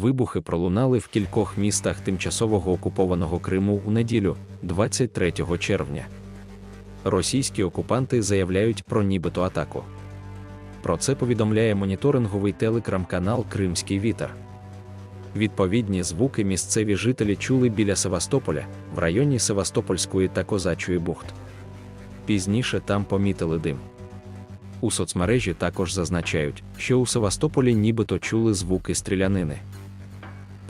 Вибухи пролунали в кількох містах тимчасового окупованого Криму у неділю, 23 червня. Російські окупанти заявляють про нібито атаку. Про це повідомляє моніторинговий телеграм-канал Кримський Вітер. Відповідні звуки місцеві жителі чули біля Севастополя, в районі Севастопольської та Козачої бухт. Пізніше там помітили дим. У соцмережі також зазначають, що у Севастополі нібито чули звуки стрілянини.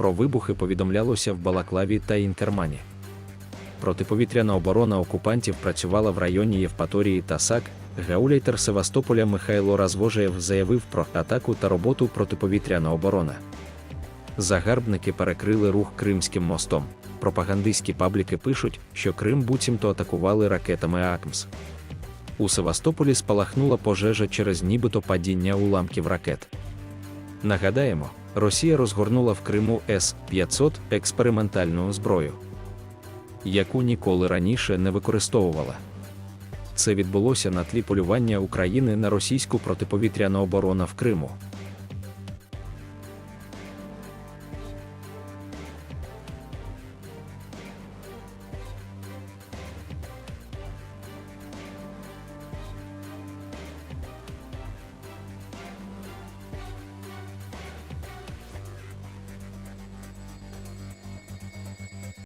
Про вибухи повідомлялося в Балаклаві та Інкермані. Протиповітряна оборона окупантів працювала в районі Євпаторії та САК. Гауляйтер Севастополя Михайло Развожаєв заявив про атаку та роботу протиповітряна оборона. Загарбники перекрили рух Кримським мостом. Пропагандистські пабліки пишуть, що Крим буцімто атакували ракетами АКМС. У Севастополі спалахнула пожежа через нібито падіння уламків ракет. Нагадаємо, Росія розгорнула в Криму С-500 експериментальну зброю, яку ніколи раніше не використовувала. Це відбулося на тлі полювання України на російську протиповітряну оборону в Криму.